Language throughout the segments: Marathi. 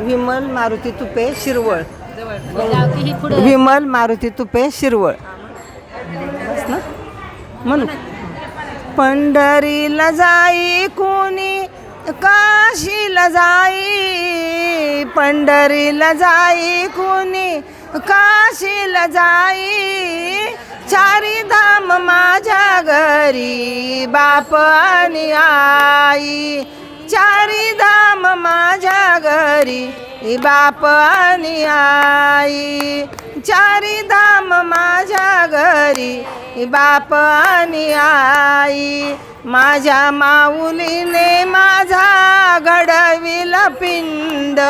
विमल मारुती तुपे शिरवळ. विमल मारुती तुपे शिरवळ. ना. म्हणू. पंढरीला जाई कोणी काशीला जाई. पंढरीला जाई कोणी काशीला जाई. चारी धाम माझ्या घरी बाप आणि आई. चारी धाम माझ्या घरी बाप आणि आई. चारी धाम माझ्या घरी बाप आणि आई. माझ्या माऊलीने माझा घडविला पिंड.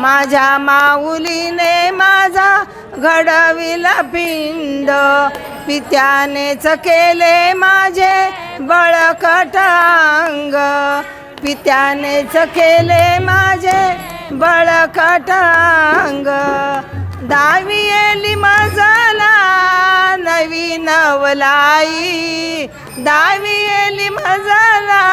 माझ्या माऊलीने माझा घडविला पिंड. पित्यानेच केले माझे बळकट अंग. पित्यानेच केले माझे बळकट अंग दहावी येली मजला नवी नवलाई दावी येली मजला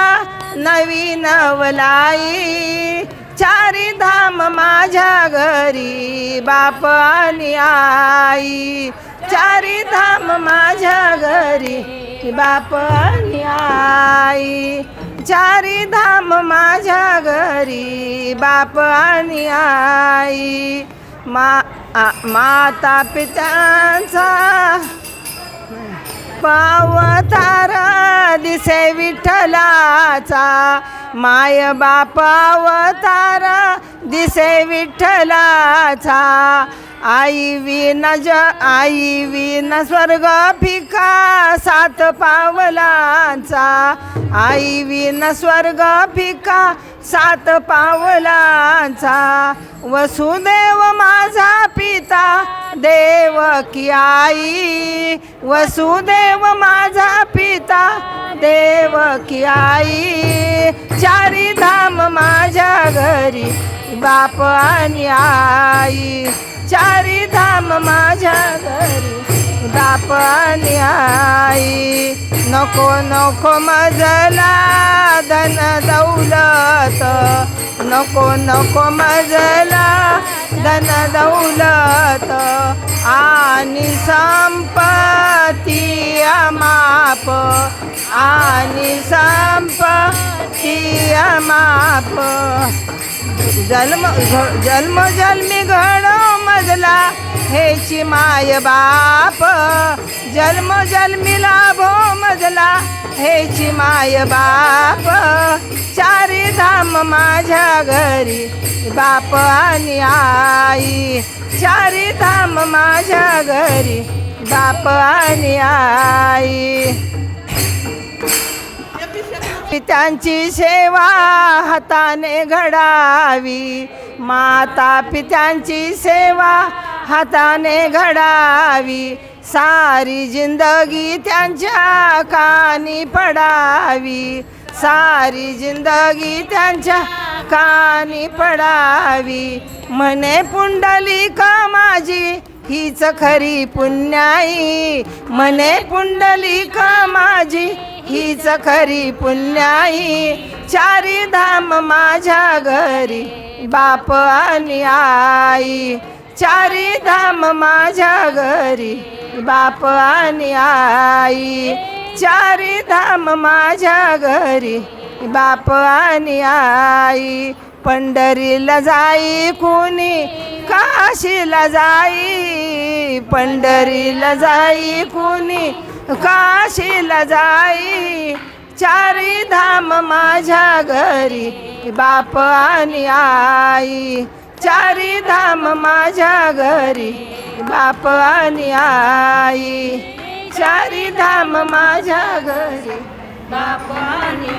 नवी नवलाई चारी धाम माझ्या घरी बाप आणि आई. चारी धाम माझ्या घरी बाप आणि आई. चारी धाम माझ्या घरी बाप आणि आई. मा आ- माता पित्यांचा पावतारा दिसे विठ्ठलाचा. माय बाप अवतारा दिसे विठ्ठलाचा. आई विन ज आई विन स्वर्ग फिका सात पावलांचा. आई विन स्वर्ग फिका सात पावलांचा. वसुदेव माझा पिता देव की आई. वसुदेव माझा पिता देव की आई. चारी धाम माझ्या घरी बाप आणि आई. चारी धाम माझ्या घरी. बाप आणि आई. नको नको मजला धन दौलत. नको नको मजला धन दौलत. आणि संपती माप आणि संपती माप जन्म घ- जन्म जन्मी घडो. मजला हेची माय बाप जन्म जन्मिला भोमजला. मजला हेची माय बाप चारी धाम माझ्या घरी. बाप आणि आई चारी धाम माझ्या घरी. बाप आणि आई. पित्यांची सेवा हाताने घडावी. माता पित्यांची सेवा हाताने घडावी. सारी जिंदगी त्यांच्या कानी पडावी. सारी जिंदगी त्यांच्या कानी पडावी. म्हणे पुंडलिक माझी हीच खरी पुण्याई. म्हणे पुंडलिक माझी हीच खरी पुण्याई. चारी धाम माझ्या घरी बाप आणि आई चारी धाम माझ्या घरी. बाप आणि आई चारी धाम माझ्या घरी. बाप आणि आई पंढरीला जाई कुणी काशीला जाई पंढरीला जाई कुणी काशीला जाई. चारी धाम माझ्या घरी. बाप आणि आई चारी धाम माझ्या घरी. बाप आणि आई चारी धाम माझ्या घरी. बाप आणि